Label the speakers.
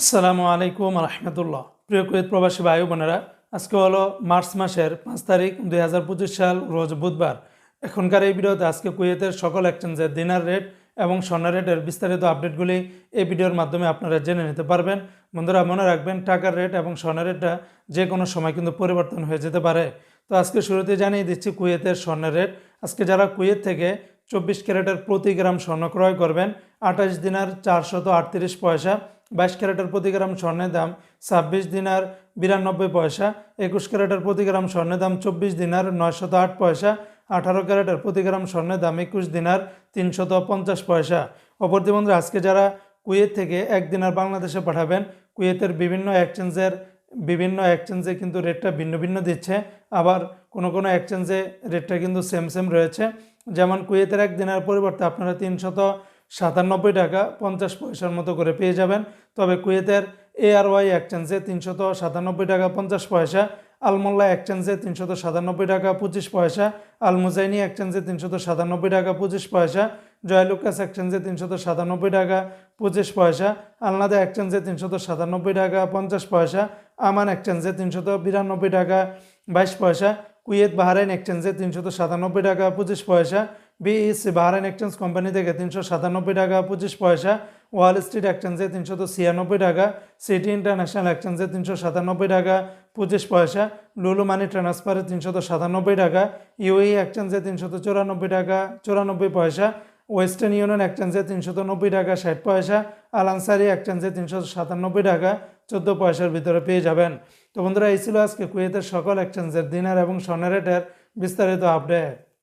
Speaker 1: আসসালামু আলাইকুম রহমতুল্লাহ। প্রিয় কুয়েত প্রবাসী ভাই বোনেরা, আজকে হলো মার্চ মাসের পাঁচ তারিখ দুই হাজার পঁচিশ সাল, রোজ বুধবার। এখনকার এই ভিডিওতে আজকে কুয়েতের সকল এক্সচেঞ্জের দিনার রেট এবং স্বর্ণ রেটের বিস্তারিত আপডেটগুলি এই ভিডিওর মাধ্যমে আপনারা জেনে নিতে পারবেন। বন্ধুরা, মনে রাখবেন, টাকার রেট এবং স্বর্ণ রেটটা যে কোনো সময় কিন্তু পরিবর্তন হয়ে যেতে পারে। তো আজকে শুরুতে জানিয়ে দিচ্ছি কুয়েতের স্বর্ণের রেট আজকে যারা কুয়েত থেকে চব্বিশ ক্যারেটের প্রতি গ্রাম স্বর্ণ ক্রয় করবেন, আঠাশ দিনার চারশত আটত্রিশ পয়সা বাইশ ক্যারেটের প্রতি গ্রাম স্বর্ণের দাম ছাব্বিশ দিনার বিরানব্বই পয়সা, একুশ ক্যারেটের প্রতি গ্রাম স্বর্ণের দাম চব্বিশ দিনার নয়শত আট পয়সা, আঠারো ক্যারেটের প্রতি গ্রাম স্বর্ণের দাম একুশ দিনার তিনশত পঞ্চাশ পয়সা। অপরদি বন্ধুরা, আজকে যারা কুয়েত থেকে এক দিনার বাংলাদেশে পাঠাবেন, কুয়েতের বিভিন্ন এক্সচেঞ্জের বিভিন্ন এক্সচেঞ্জে কিন্তু রেটটা ভিন্ন ভিন্ন দিচ্ছে, আবার কোনো কোনো এক্সচেঞ্জে রেটটা কিন্তু সেম সেম রয়েছে। যেমন কুয়েতের এক দিনের পরিবর্তে আপনারা তিনশত সাতানব্বই টাকা পঞ্চাশ পয়সার মতো করে পেয়ে যাবেন। তবে কুয়েতের এআরওয়াই এক্সচেঞ্জে তিনশত সাতানব্বই টাকা পঞ্চাশ পয়সা, আলমোল্লা এক্সচেঞ্জে তিনশত সাতানব্বই টাকা পঁচিশ পয়সা আল মুজাইনি এক্সচেঞ্জে তিনশত সাতানব্বই টাকা পঁচিশ পয়সা, জয়লুকাস এক্সচেঞ্জে তিনশত সাতানব্বই টাকা পঁচিশ পয়সা, আলনাদা এক্সচেঞ্জে তিনশত সাতানব্বই টাকা পঞ্চাশ পয়সা, আমান এক্সচেঞ্জে তিনশত বিরানব্বই টাকা বাইশ পয়সা, কুয়েত বাহারাইন এক্সচেঞ্জে তিনশত সাতানব্বই টাকা পঁচিশ পয়সা বিইসি বাহারাইন এক্সচেঞ্জ কোম্পানি থেকে তিনশো সাতানব্বই টাকা, পঁচিশ পয়সা। ওয়াল স্ট্রিট এক্সচেঞ্জে তিনশত ছিয়ানব্বই টাকা। সিটি ইন্টারন্যাশনাল এক্সচেঞ্জে তিনশো সাতানব্বই টাকা, পঁচিশ পয়সা। লুলু মানি ট্রান্সফারে তিনশত সাতানব্বই টাকা। ইউই এক্সচেঞ্জে তিনশত চুরানব্বই টাকা, চুরানব্বই পয়সা। ওয়েস্টার্ন ইউনিয়ন এক্সচেঞ্জে তিনশত নব্বই টাকা, ষাট পয়সা। আল আনসারি এক্সচেঞ্জে তিনশো সাতানব্বই টাকা, চোদ্দ পয়সার ভিতরে পেয়ে যাবেন। তো বন্ধুরা, এই ছিল আজকে কুয়েতের সকল এক্সচেঞ্জের দিনার এবং স্বর্ণের রেটের বিস্তারিত আপডেট